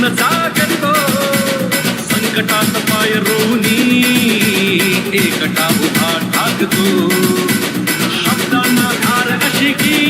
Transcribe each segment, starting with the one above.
जीवन जागतो संकटात पाय रोवणी एकटा उभा ठाकतो। शब्दांना धार अशी की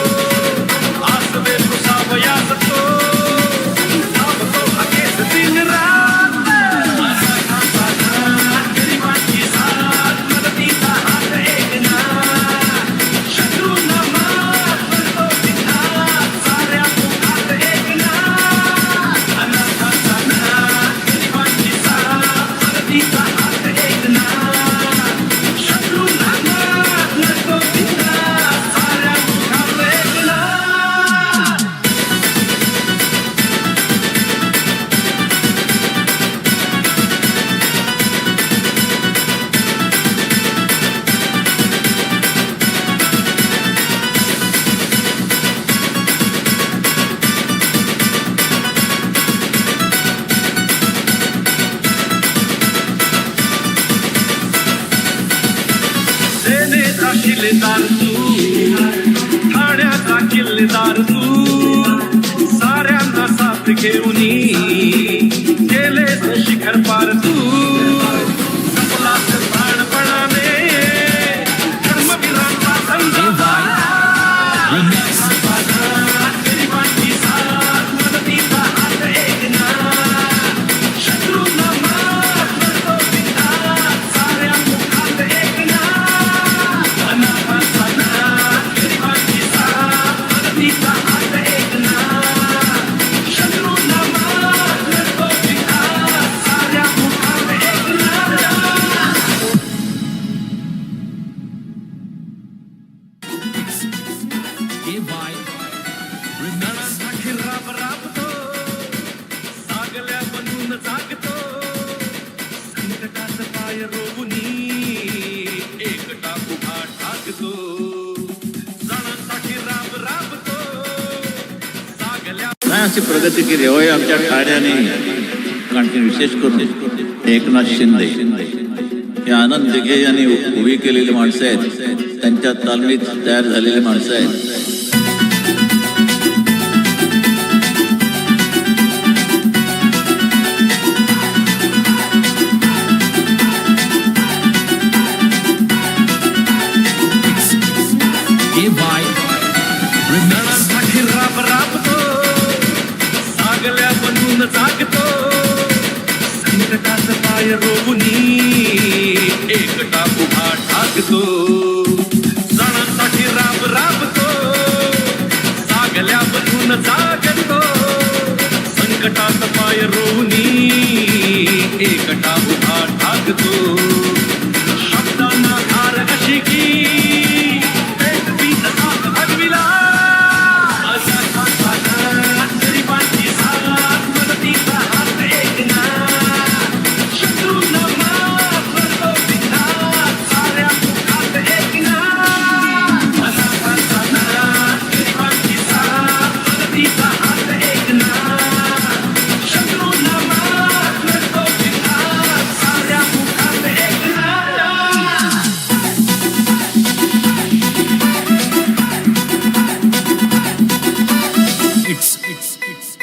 ठाण्याचा किल्लेदार तू. ठाण्याचा किल्लेदार तू. साऱ्यांना साथ घेऊन गेलेस शिखर पार तू. विशेष करून एकनाथ शिंदे. हे आनंद दिघे यांनी उभी केलेली माणसं आहेत. त्यांच्या तालमीत तयार झालेली माणसं आहेत. ಕಟಾವು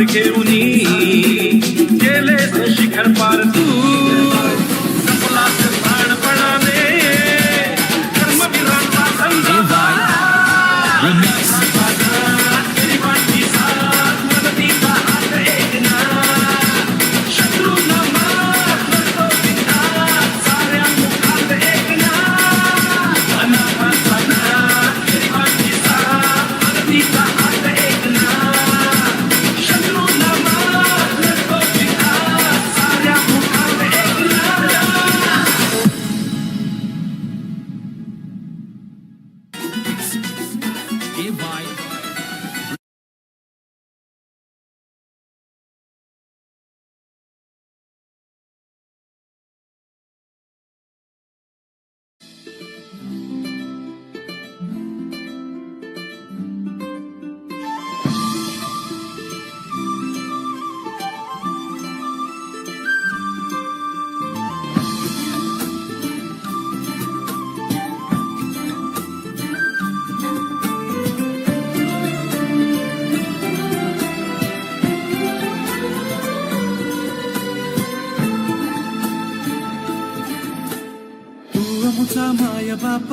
घेऊनी गेले शिखर पार तू माय बाप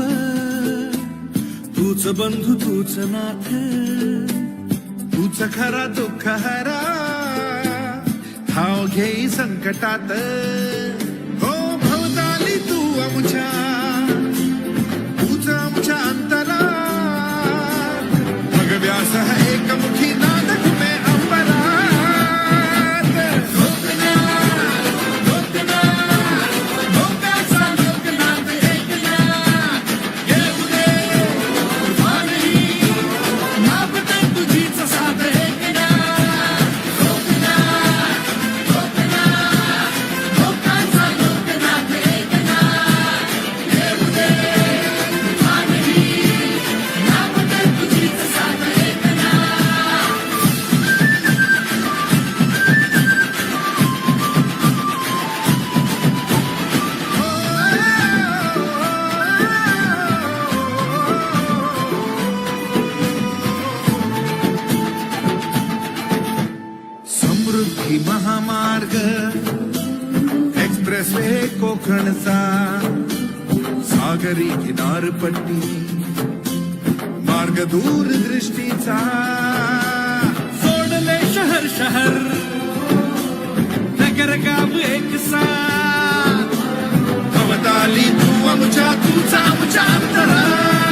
तूच बंधू तूच नाथ तूच खरा दुःख हरा. हाव घेई संकटात हो भवताली तू आमच्या तूच आमच्या अंतरा भगव्यास एकमुखी आहे कोकणचा सागरी किनारपट्टी मार्ग दूर दृष्टीचा। सोडले शहर शहर नगर गाव एक सा। भवताली तू आमच्या तुझा आमच्या अंतरा।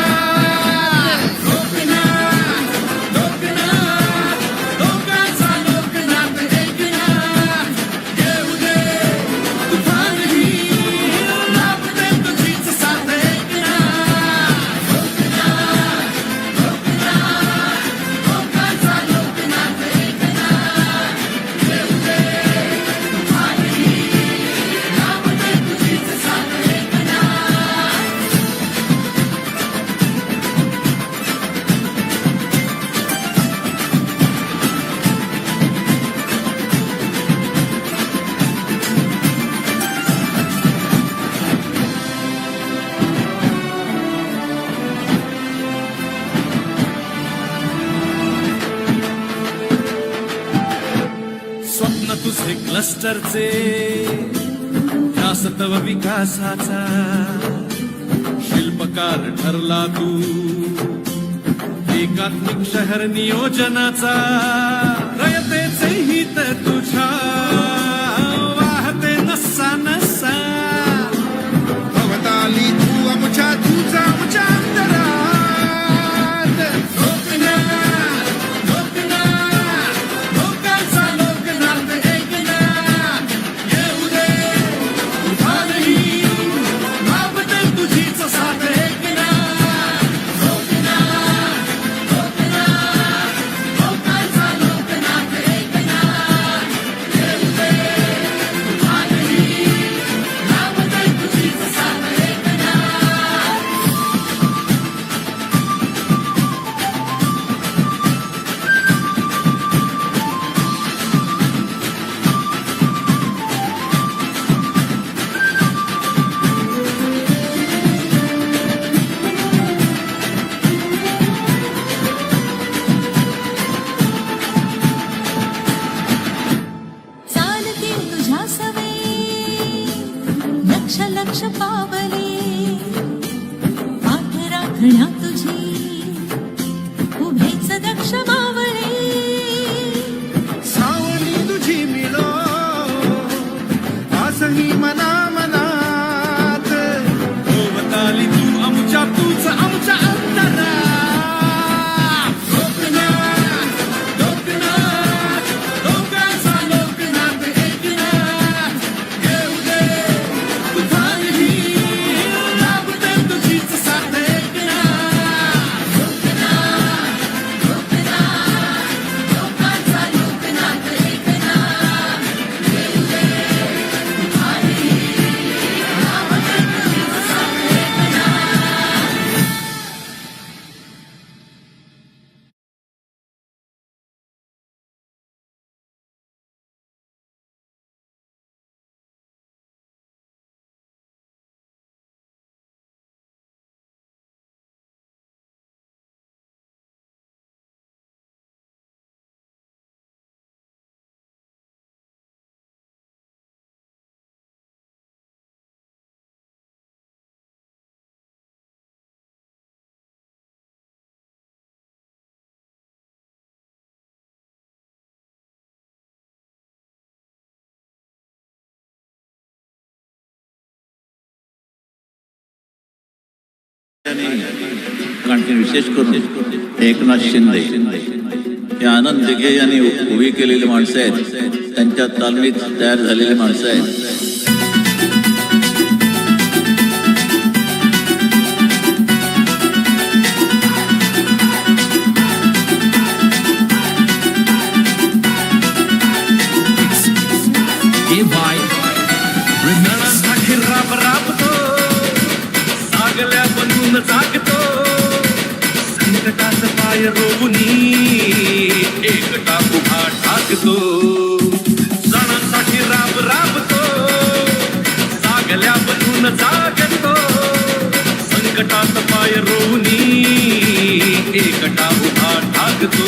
चर्चे या सतव विकासाचा शिल्पकार ठरला तू. एकात्मिक शहर नियोजनाचा कारण विशेष करून एकनाथ शिंदे हे आनंद दिघे यांनी उभी केलेली माणसं आहेत. त्यांच्या तालमीत तयार झालेली माणसं आहेत. रोगुनी एकटा उभा ठाकतो सणांसाठी राब राबतो जागल्या बनून जागतो. संकटात पाय रोवनी एकटा उभा ठाकतो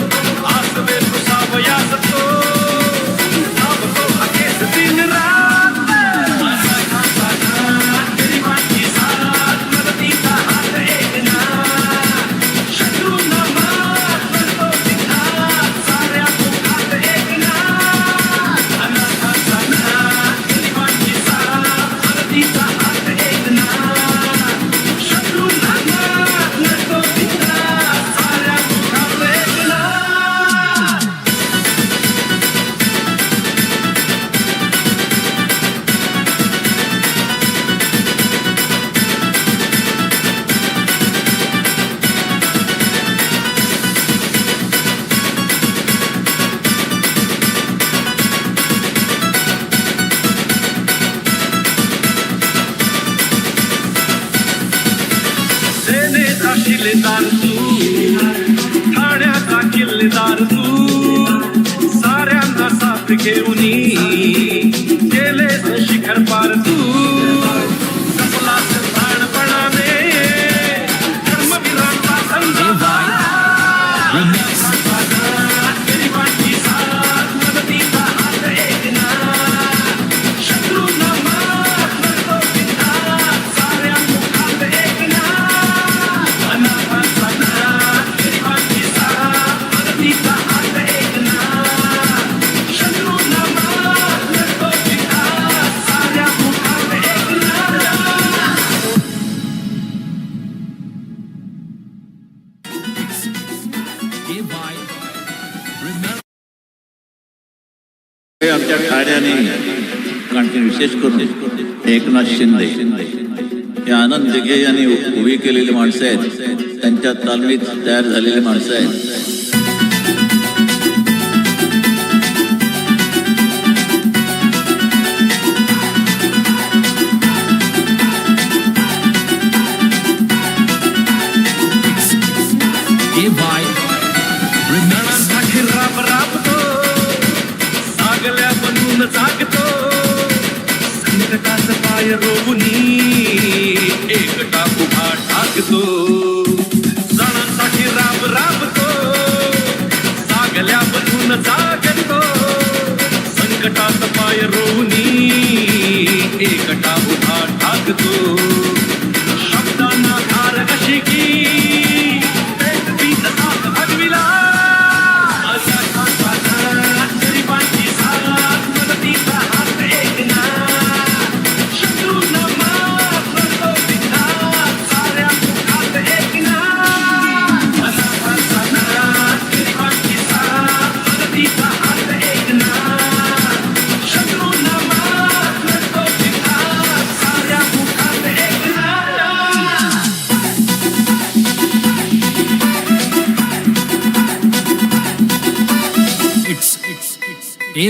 que un विशेष करून एकनाथ शिंदे. हे आनंद दिघे यांनी उभी केलेली माणसं आहेत. त्यांच्या तालमीत तयार झालेली माणसं आहेत. धार कशी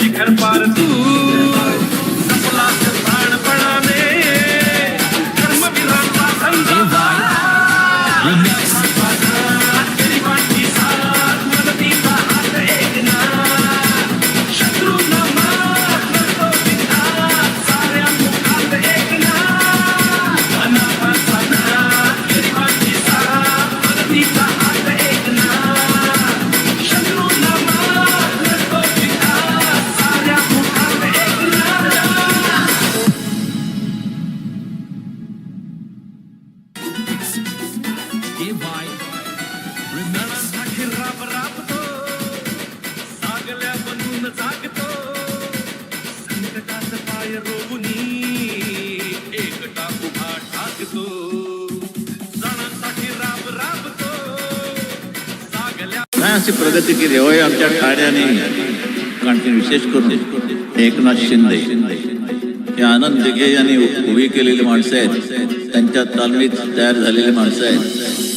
गेले शिखर पार AY राब राबतो बनून जागतो. संकटात पाय रोवणी एकटा उभा ठाकतो. सणांसाठी राब राबतो अशी प्रगती केली. होय आमच्या ठाण्याने. कारण विशेष करून एकनाथ शिंदे. हे आनंद दिघे यांनी उभी केलेली माणसं आहेत. त्यांच्या तालमीत तयार झालेली माणसं आहेत.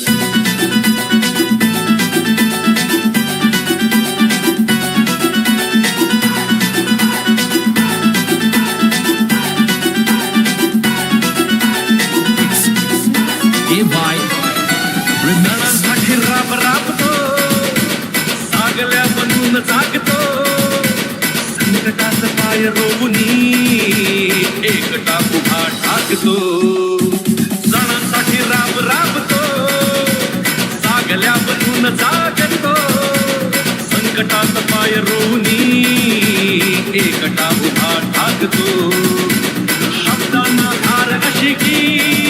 लागतो जणांसाठी राब राबतो. जागल्या बनून जागतो. संकटात पाय रोनी एकटा उभा ठाकतो शब्दांना धार अशी की